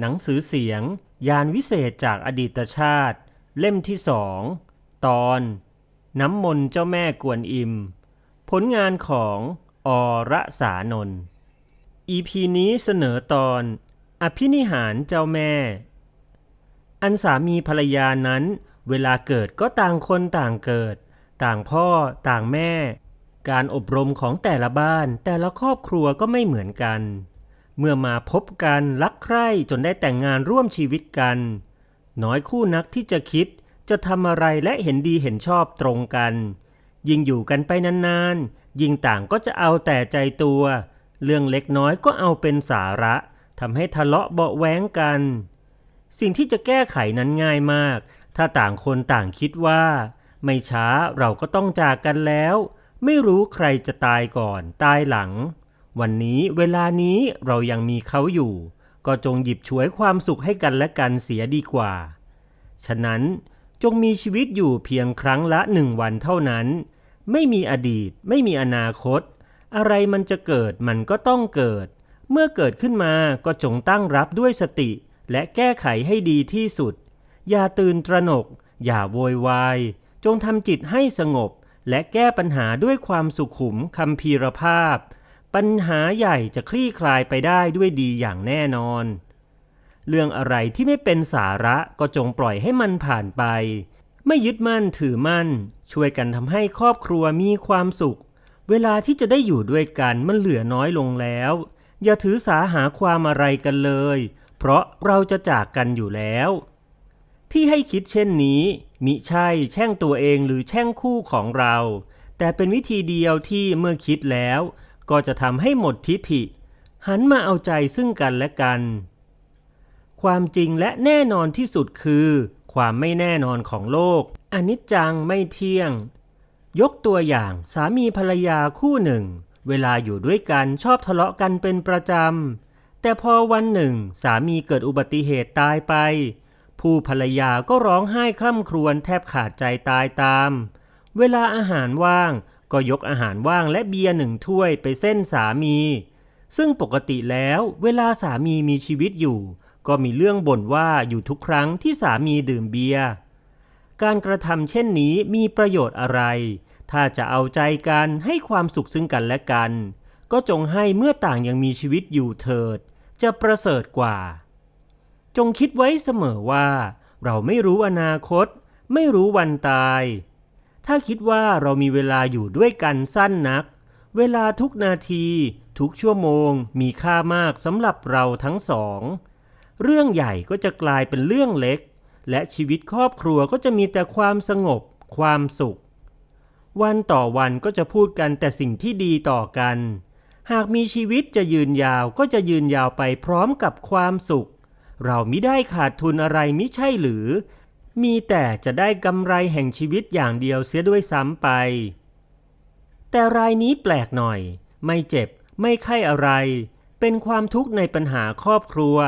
หนังสือเสียง ยานวิเศษจากอดีตชาติ เล่มที่สอง ตอน น้ำมนต์เจ้าแม่กวนอิม ผลงานของอระสานนท์ EP นี้เสนอตอน อภินิหารเจ้าแม่ อันสามีภรรยานั้น เวลาเกิดก็ต่างคนต่างเกิด ต่างพ่อต่างแม่ การอบรมของแต่ละบ้านแต่ละครอบครัวก็ไม่เหมือนกัน เมื่อมาพบกันรักใคร่จนได้แต่งงานร่วมชีวิตกัน น้อยคู่นักที่จะคิดจะทำอะไรและเห็นดีเห็นชอบตรงกัน ยิ่งอยู่กันไปนานๆ ยิ่งต่างก็จะเอาแต่ใจตัว เรื่องเล็กน้อยก็เอาเป็นสาระทำให้ทะเลาะเบาะแว้งกัน สิ่งที่จะแก้ไขนั้นง่ายมาก ถ้าต่างคนต่างคิดว่า ไม่ช้าเราก็ต้องจากกันแล้ว ไม่รู้ใครจะตายก่อนตายหลัง วันนี้เวลานี้เรายังมีเขาอยู่ ก็จงหยิบฉวยความสุขให้กันและกันเสียดีกว่า ฉะนั้นจงมีชีวิตอยู่เพียงครั้งละหนึ่งวันเท่านั้น ไม่มีอดีต ไม่มีอนาคต อะไรมันจะเกิดมันก็ต้องเกิด เมื่อเกิดขึ้นมาก็จงตั้งรับด้วยสติ และแก้ไขให้ดีที่สุด อย่าตื่นตระหนก อย่าโวยวาย จงทำจิตให้สงบ และแก้ปัญหาด้วยความสุขุมคำพีรภาพ ปัญหาใหญ่จะคลี่คลายไปได้ด้วยดีอย่างแน่นอน เรื่องอะไรที่ไม่เป็นสาระก็จงปล่อยให้มันผ่านไป ไม่ยึดมั่นถือมั่น ช่วยกันทำให้ครอบครัวมีความสุข เวลาที่จะได้อยู่ด้วยกันมันเหลือน้อยลงแล้ว อย่าถือสาหาความอะไรกันเลย เพราะเราจะจากกันอยู่แล้ว ที่ให้คิดเช่นนี้ มิใช่แช่งตัวเองหรือแช่งคู่ของเรา แต่เป็นวิธีเดียวที่เมื่อคิดแล้ว ก็จะทำให้หมดทิฐิ หันมาเอาใจซึ่งกันและกัน ความจริงและแน่นอนที่สุดคือ ความไม่แน่นอนของโลก อนิจจังไม่เที่ยง ยกตัวอย่างสามีภรรยาคู่หนึ่ง เวลาอยู่ด้วยกันชอบทะเลาะกันเป็นประจำ แต่พอวันหนึ่ง สามีเกิดอุบัติเหตุตายไป ผู้ภรรยาก็ร้องไห้คร่ำครวญแทบขาดใจตายตาม เวลาอาหารว่าง ก็ยกอาหารว่างและเบียร์หนึ่งถ้วยไปเส้นสามี ซึ่งปกติแล้วเวลาสามีมีชีวิตอยู่ ก็มีเรื่องบ่นว่าอยู่ทุกครั้งที่สามีดื่มเบียร์การกระทำเช่นนี้มีประโยชน์อะไร ถ้าจะเอาใจกันให้ความสุขซึ่งกันและกัน ก็จงให้เมื่อต่างยังมีชีวิตอยู่เถิด จะประเสริฐกว่า จงคิดไว้เสมอว่า เราไม่รู้อนาคต ไม่รู้วันตาย ถ้าคิดว่าเรามีเวลาอยู่ด้วยกันสั้นนัก เวลาทุกนาที ทุกชั่วโมง มีค่ามากสำหรับเราทั้งสอง เรื่องใหญ่ก็จะกลายเป็นเรื่องเล็ก และชีวิตครอบครัวก็จะมีแต่ความสงบ ความสุข วันต่อวันก็จะพูดกันแต่สิ่งที่ดีต่อกัน หากมีชีวิตจะยืนยาวก็จะยืนยาวไปพร้อมกับความสุข เรามิได้ขาดทุนอะไรมิใช่หรือ มีแต่จะได้กำไรแห่งชีวิตอย่างเดียวเสียด้วยซ้ำไป แต่รายนี้แปลกหน่อย ไม่เจ็บไม่ไข้อะไร เป็นความทุกข์ในปัญหาครอบครัว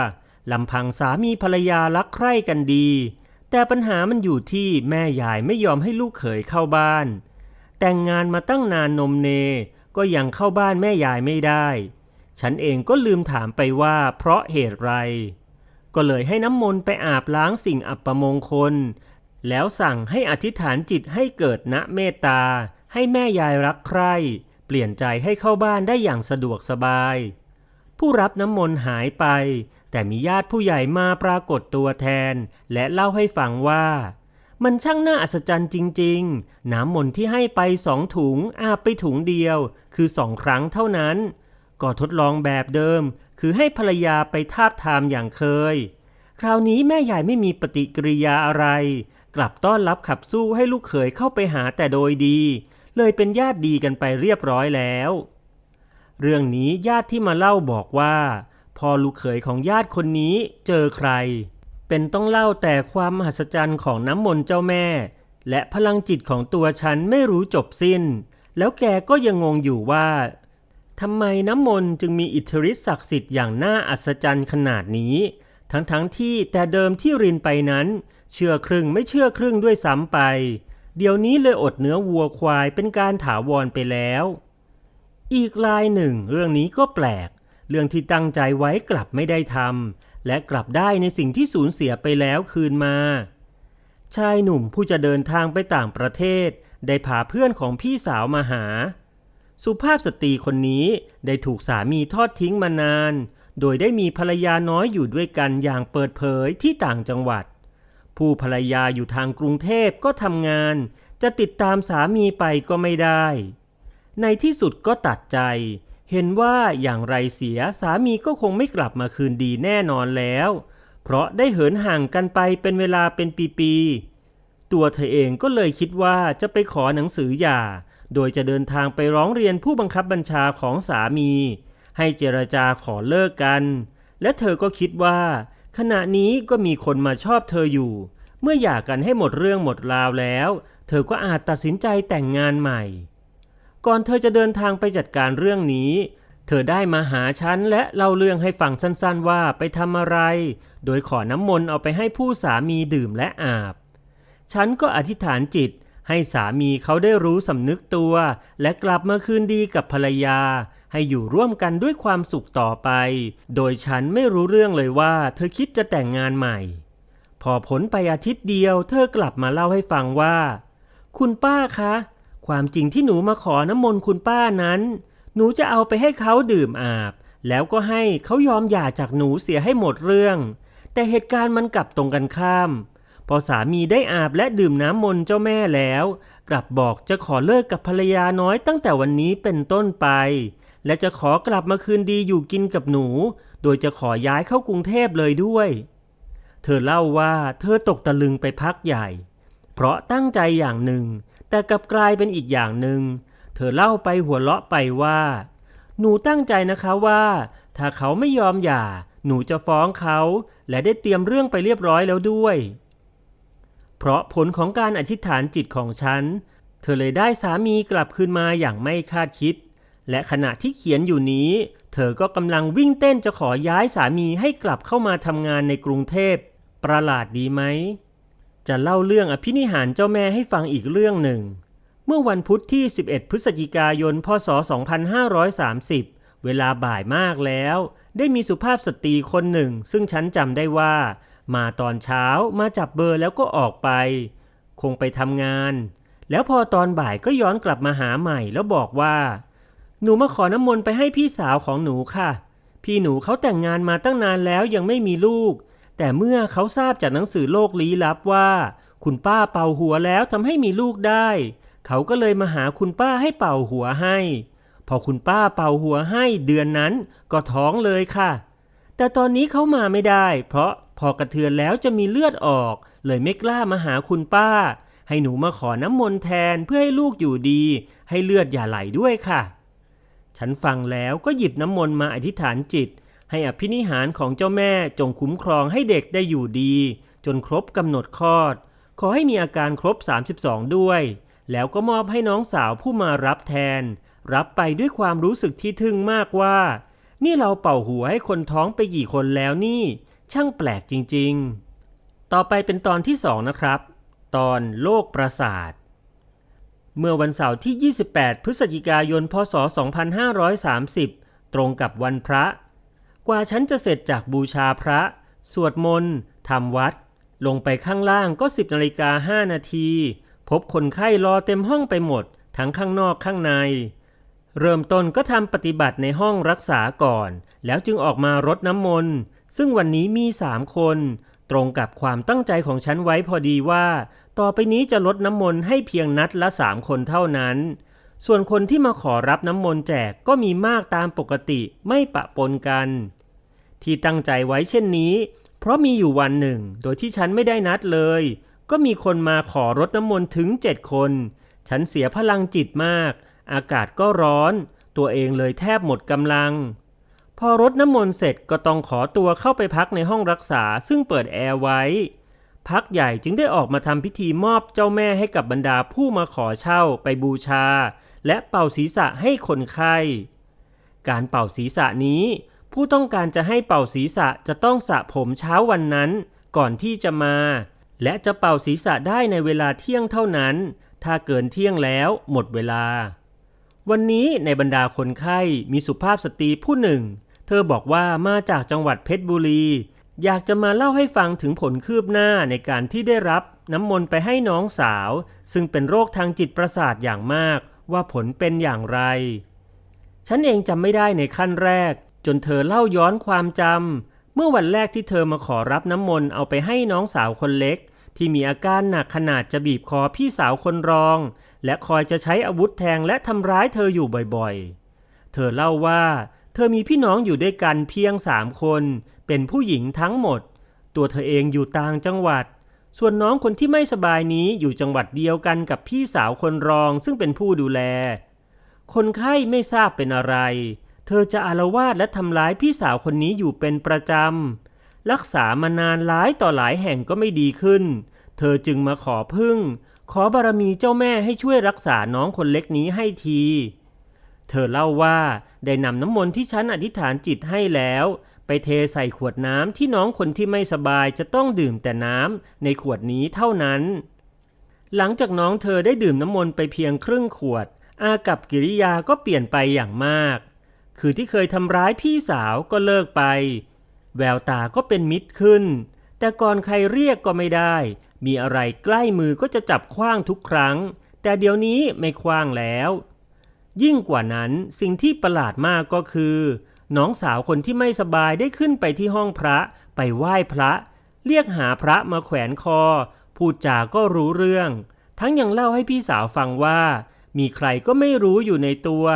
ลำพังสามีภรรยารักใคร่กันดี แต่ปัญหามันอยู่ที่แม่ยายไม่ยอมให้ลูกเขยเข้าบ้าน แต่งงานมาตั้งนานนมเน ก็ยังเข้าบ้านแม่ยายไม่ได้ ฉันเองก็ลืมถามไปว่าเพราะเหตุไร ก็เลยให้น้ำมนต์ไปอาบล้างสิ่งอัปมงคล แล้วสั่งให้อธิษฐานจิตให้เกิดณเมตตา ให้แม่ยายรักใคร่เปลี่ยนใจให้เข้าบ้านได้อย่างสะดวกสบาย ผู้รับน้ำมนต์หายไป แต่มีญาติผู้ใหญ่มาปรากฏตัวแทน และเล่าให้ฟังว่า มันช่างน่าอัศจรรย์จริง ๆ น้ำมนต์ที่ให้ไปสองถุงอาบไปถุงเดียว คือสองครั้งเท่านั้น ก็ทดลองแบบเดิม คือให้ภรรยาไปทาบทามอย่างเคย คราวนี้แม่ใหญ่ไม่มีปฏิกิริยาอะไร กลับต้อนรับขับสู้ให้ลูกเขยเข้าไปหาแต่โดยดี เลยเป็นญาติดีกันไปเรียบร้อยแล้ว เรื่องนี้ญาติที่มาเล่าบอกว่าพอลูกเขยของญาติคนนี้เจอใคร เป็นต้องเล่าแต่ความมหัศจรรย์ของน้ำมนต์เจ้าแม่ และพลังจิตของตัวฉันไม่รู้จบสิ้น แล้วแกก็ยังงงอยู่ว่า ทำไมน้ำมนต์จึงมีอิทธิฤทธิ์ศักดิ์สิทธิ์อย่างน่าอัศจรรย์ขนาดนี้ ทั้งๆทที่แต่เดิมที่รินไปนั้น เชื่อครึ่งไม่เชื่อครึ่งด้วยซ้ำไป เดี๋ยวนี้เลยอดเนื้อวัวควายเป็นการถาวรไปแล้ว อีกลายหนึ่ง เรื่องนี้ก็แปลก เรื่องที่ตั้งใจไว้กลับไม่ได้ทำและกลับได้ในสิ่งที่สูญเสียไปแล้วคืนมา ชายหนุ่มผู้จะเดินทางไปต่างประเทศ ได้พาเพื่อนของพี่สาวมาหา สุภาพสตรีคนนี้ได้ถูกสามีทอดทิ้งมานาน โดยได้มีภรรยาน้อยอยู่ด้วยกันอย่างเปิดเผยที่ต่างจังหวัด ผู้ภรรยาอยู่ทางกรุงเทพก็ทำงาน จะติดตามสามีไปก็ไม่ได้ ในที่สุดก็ตัดใจ เห็นว่าอย่างไรเสียสามีก็คงไม่กลับมาคืนดีแน่นอนแล้ว เพราะได้เหินห่างกันไปเป็นเวลาเป็นปีๆ ตัวเธอเองก็เลยคิดว่าจะไปขอหนังสือหย่า โดยจะเดินทางไปร้องเรียนผู้บังคับบัญชาของสามี ให้เจรจาขอเลิกกัน และเธอก็คิดว่า ขณะนี้ก็มีคนมาชอบเธออยู่ เมื่อหย่ากันให้หมดเรื่องหมดราวแล้ว เธอก็อาจตัดสินใจแต่งงานใหม่ ก่อนเธอจะเดินทางไปจัดการเรื่องนี้ เธอได้มาหาฉันและเล่าเรื่องให้ฟังสั้นๆว่าไปทำอะไร โดยขอน้ำมนต์เอาไปให้ผู้สามีดื่มและอาบ ฉันก็อธิษฐานจิต ให้สามีเขาได้รู้สำนึกตัว และกลับมาคืนดีกับภรรยา ให้อยู่ร่วมกันด้วยความสุขต่อไป โดยฉันไม่รู้เรื่องเลยว่า เธอคิดจะแต่งงานใหม่ พอผลไปอาทิตย์เดียว เธอกลับมาเล่าให้ฟังว่า คุณป้าคะ ความจริงที่หนูมาขอน้ำมนต์คุณป้านั้น หนูจะเอาไปให้เขาดื่มอาบ แล้วก็ให้เขายอมหย่าจากหนูเสียให้หมดเรื่อง แต่เหตุการณ์มันกลับตรงกันข้าม พอสามีได้อาบและดื่มน้ำมนต์เจ้าแม่แล้ว กลับบอกจะขอเลิกกับภรรยาน้อยตั้งแต่วันนี้เป็นต้นไป และจะขอกลับมาคืนดีอยู่กินกับหนู โดยจะขอย้ายเข้ากรุงเทพเลยด้วย เธอเล่าว่าเธอตกตะลึงไปพักใหญ่ เพราะตั้งใจอย่างหนึ่ง แต่กลับกลายเป็นอีกอย่างหนึ่ง เธอเล่าไปหัวเราะไปว่า หนูตั้งใจนะคะว่า ถ้าเขาไม่ยอมหย่า หนูจะฟ้องเขา และได้เตรียมเรื่องไปเรียบร้อยแล้วด้วย เพราะผลของการอธิษฐานจิตของฉัน เธอเลยได้สามีกลับคืนมาอย่างไม่คาดคิด และขณะที่เขียนอยู่นี้ เธอก็กำลังวิ่งเต้นจะขอย้ายสามีให้กลับเข้ามาทำงานในกรุงเทพ ประหลาดดีไหม จะเล่าเรื่องอภินิหารเจ้าแม่ให้ฟังอีกเรื่องหนึ่ง เมื่อวันพุธที่ 11 พฤศจิกายน พศ 2530 เวลาบ่ายมากแล้ว ได้มีสุภาพสตรีคนหนึ่ง ซึ่งฉันจำได้ว่า มาตอนเช้ามาจับเบอร์แล้วก็ออกไป คงไปทำงาน แล้วพอตอนบ่ายก็ย้อนกลับมาหาใหม่แล้วบอกว่า หนูมาขอน้ำมนต์ไปให้พี่สาวของหนูค่ะ พี่หนูเขาแต่งงานมาตั้งนานแล้วยังไม่มีลูก แต่เมื่อเขาทราบจากหนังสือโลกลี้ลับว่า คุณป้าเป่าหัวแล้วทำให้มีลูกได้ เขาก็เลยมาหาคุณป้าให้เป่าหัวให้ พอคุณป้าเป่าหัวให้เดือนนั้นก็ท้องเลยค่ะ แต่ตอนนี้เขามาไม่ได้ เพราะพอกระเทือนแล้วจะมีเลือดออก เลยไม่กล้ามาหาคุณป้า ให้หนูมาขอน้ำมนต์แทนเพื่อให้ลูกอยู่ดี ให้เลือดอย่าไหลด้วยค่ะ ฉันฟังแล้วก็หยิบน้ำมนต์มาอธิษฐานจิต ให้อภินิหารของเจ้าแม่จงคุ้มครองให้เด็กได้อยู่ดี จนครบกำหนดคลอด ขอให้มีอาการครบ 32 ด้วย แล้วก็มอบให้น้องสาวผู้มารับแทน รับไปด้วยความรู้สึกที่ทึ่งมากว่า นี่เราเป่าหัวให้คนท้องไปกี่คนแล้วนี่ ช่างแปลกจริงๆ ต่อไปเป็นตอนที่สองนะครับ ตอนโลกประสาท เมื่อวันเสาร์ที่ 28 พฤศจิกายน พศ 2530 ตรงกับวันพระ กว่าฉันจะเสร็จจากบูชาพระ สวดมนต์ทำวัด ลงไปข้างล่างก็ 10นาฬิกา5นาที พบคนไข้รอเต็มห้องไปหมด ทั้งข้างนอกข้างใน เริ่มต้นก็ทำปฏิบัติในห้องรักษาก่อน แล้วจึงออกมารดน้ำมนต์ ซึ่งวันนี้มีสามคน ตรงกับความตั้งใจของฉันไว้พอดีว่า ต่อไปนี้จะลดน้ำมนต์ให้เพียงนัดละสามคนเท่านั้น ส่วนคนที่มาขอรับน้ำมนต์แจกก็มีมากตามปกติไม่ปะปนกัน ที่ตั้งใจไว้เช่นนี้ เพราะมีอยู่วันหนึ่ง โดยที่ฉันไม่ได้นัดเลย ก็มีคนมาขอรดน้ำมนต์ถึงเจ็ดคน ฉันเสียพลังจิตมาก อากาศก็ร้อน ตัวเองเลยแทบหมดกำลัง พอรดน้ำมนต์เสร็จก็ต้องขอตัวเข้าไปพักในห้องรักษาซึ่งเปิดแอร์ไว้ พักใหญ่จึงได้ออกมาทำพิธีมอบเจ้าแม่ให้กับบรรดาผู้มาขอเช่าไปบูชา และเป่าศีรษะให้คนไข้ การเป่าศีรษะนี้ ผู้ต้องการจะให้เป่าศีรษะจะต้องสระผมเช้าวันนั้น ก่อนที่จะมาและจะเป่าศีรษะได้ในเวลาเที่ยงเท่านั้น ถ้าเกินเที่ยงแล้วหมดเวลา วันนี้ในบรรดาคนไข้มีสุภาพสตรีผู้หนึ่ง เธอบอกว่ามาจากจังหวัดเพชรบุรี อยากจะมาเล่าให้ฟังถึงผลคืบหน้าในการที่ได้รับน้ำมนต์ไปให้น้องสาว ซึ่งเป็นโรคทางจิตประสาทอย่างมาก ว่าผลเป็นอย่างไร ฉันเองจำไม่ได้ในขั้นแรก จนเธอเล่าย้อนความจำเมื่อวันแรกที่เธอมาขอรับน้ำมนต์เอาไปให้น้องสาวคนเล็ก ที่มีอาการหนักขนาดจะบีบคอพี่สาวคนรอง และคอยจะใช้อาวุธแทงและทำร้ายเธออยู่บ่อยๆ เธอเล่าว่า เธอมีพี่น้องอยู่ด้วยกันเพียงสามคน เป็นผู้หญิงทั้งหมด ตัวเธอเองอยู่ต่างจังหวัด ส่วนน้องคนที่ไม่สบายนี้อยู่จังหวัดเดียวกันกับพี่สาวคนรองซึ่งเป็นผู้ดูแล คนไข้ไม่ทราบเป็นอะไร เธอจะอารวาสและทำร้ายพี่สาวคนนี้อยู่เป็นประจำ รักษามานานหลายต่อหลายแห่งก็ไม่ดีขึ้น เธอจึงมาขอพึ่ง ขอบารมีเจ้าแม่ให้ช่วยรักษาน้องคนเล็กนี้ให้ที เธอเล่าว่าได้นำน้ำมนต์ที่ฉันอธิษฐานจิตให้แล้ว ไปเทใส่ขวดน้ำที่น้องคนที่ไม่สบายจะต้องดื่มแต่น้ำในขวดนี้เท่านั้น หลังจากน้องเธอได้ดื่มน้ำมนต์ไปเพียงครึ่งขวด อากับกิริยาก็เปลี่ยนไปอย่างมาก คือที่เคยทำร้ายพี่สาวก็เลิกไป แววตาก็เป็นมิตรขึ้น แต่ก่อนใครเรียกก็ไม่ได้ มีอะไรใกล้มือก็จะจับคว้างทุกครั้ง แต่เดี๋ยวนี้ไม่คว้างแล้ว ยิ่งกว่านั้นสิ่งที่ประหลาดมากก็คือ น้องสาวคนที่ไม่สบายได้ขึ้นไปที่ห้องพระไปไหว้พระ เรียกหาพระมาแขวนคอ พูดจาก็รู้เรื่อง ทั้งยังเล่าให้พี่สาวฟังว่า มีใครก็ไม่รู้อยู่ในตัว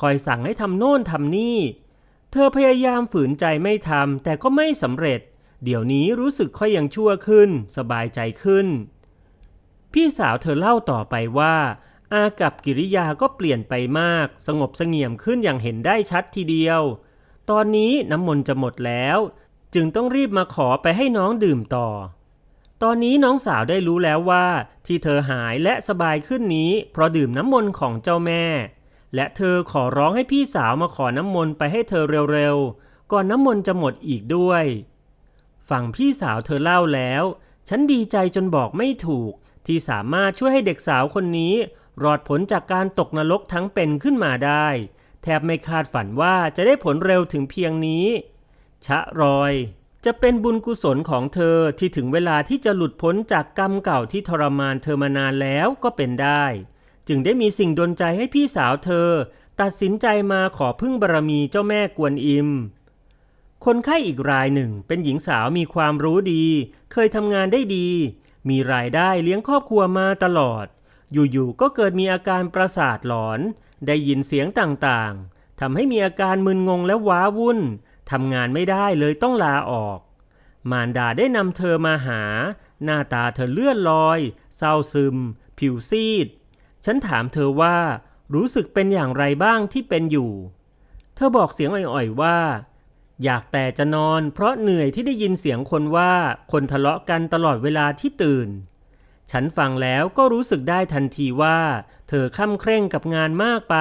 คอยสั่งให้ทำโน่นทำนี่ เธอพยายามฝืนใจไม่ทำแต่ก็ไม่สำเร็จ เดี๋ยวนี้รู้สึกค่อยยังชั่วขึ้น สบายใจขึ้น พี่สาวเธอเล่าต่อไปว่า อากับกิริยาก็เปลี่ยนไปมาก สงบเสงี่ยมขึ้นอย่างเห็นได้ชัดทีเดียว ตอนนี้น้ำมนต์จะหมดแล้ว จึงต้องรีบมาขอไปให้น้องดื่มต่อ ตอนนี้น้องสาวได้รู้แล้วว่า ที่เธอหายและสบายขึ้นนี้ เพราะดื่มน้ำมนต์ของเจ้าแม่ และเธอขอร้องให้พี่สาวมาขอน้ำมนต์ไปให้เธอเร็วๆก่อนน้ำมนต์จะหมดอีกด้วย ฟังพี่สาวเธอเล่าแล้ว ฉันดีใจจนบอกไม่ถูก ที่สามารถช่วยให้เด็กสาวคนนี้ รอดผลจากการตกนรกทั้งเป็นขึ้นมาได้ แทบไม่คาดฝันว่าจะได้ผลเร็วถึงเพียงนี้ ชะรอย จะเป็นบุญกุศลของเธอที่ถึงเวลาที่จะหลุดพ้นจากกรรมเก่าที่ทรมานเธอมานานแล้วก็เป็นได้ จึงได้มีสิ่งดลใจให้พี่สาวเธอ ตัดสินใจมาขอพึ่งบารมีเจ้าแม่กวนอิม คนไข้อีกรายหนึ่งเป็นหญิงสาวมีความรู้ดี เคยทำงานได้ดี มีรายได้เลี้ยงครอบครัวมาตลอด อยู่ๆก็เกิดมีอาการประสาทหลอน ได้ยินเสียงต่างๆทำให้มีอาการมึนงงและว้าวุ่นทำงานไม่ได้เลยต้องลาออก มารดาได้นำเธอมาหา หน้าตาเธอเลื่อนลอย เศร้าซึม ผิวซีด ฉันถามเธอว่า รู้สึกเป็นอย่างไรบ้างที่เป็นอยู่ เธอบอกเสียงอ่อยๆว่า อยากแต่จะนอนเพราะเหนื่อยที่ได้ยินเสียงคนว่าคนทะเลาะกันตลอดเวลาที่ตื่น ฉันฟังแล้วก็รู้สึกได้ทันทีว่า เธอค่ำเคร่งกับงานมากไป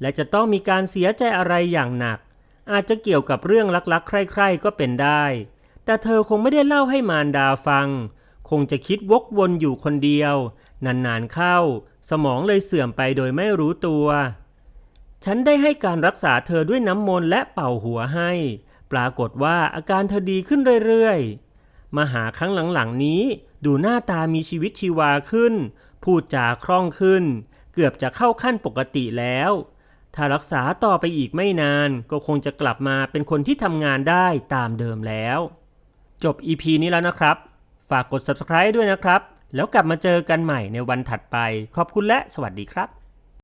และจะต้องมีการเสียใจอะไรอย่างหนัก อาจจะเกี่ยวกับเรื่องลักๆ ใคร่ๆก็เป็นได้ แต่เธอคงไม่ได้เล่าให้มารดาฟัง คงจะคิดวกวนอยู่คนเดียว นานๆเข้า สมองเลยเสื่อมไปโดยไม่รู้ตัว ฉันได้ให้การรักษาเธอด้วยน้ำมนต์และเป่าหัวให้ ปรากฏว่าอาการเธอดีขึ้นเรื่อยๆ มาหาครั้งหลังๆนี้ ดูหน้าตามีชีวิตชีวาขึ้น พูดจาคล่องขึ้น เกือบจะเข้าขั้นปกติแล้ว ถ้ารักษาต่อไปอีกไม่นานก็คงจะกลับมาเป็นคนที่ทำงานได้ตามเดิมแล้ว จบ EP นี้แล้วนะครับ ฝากกด subscribe ด้วยนะครับ แล้วกลับมาเจอกันใหม่ในวันถัดไป ขอบคุณและสวัสดีครับ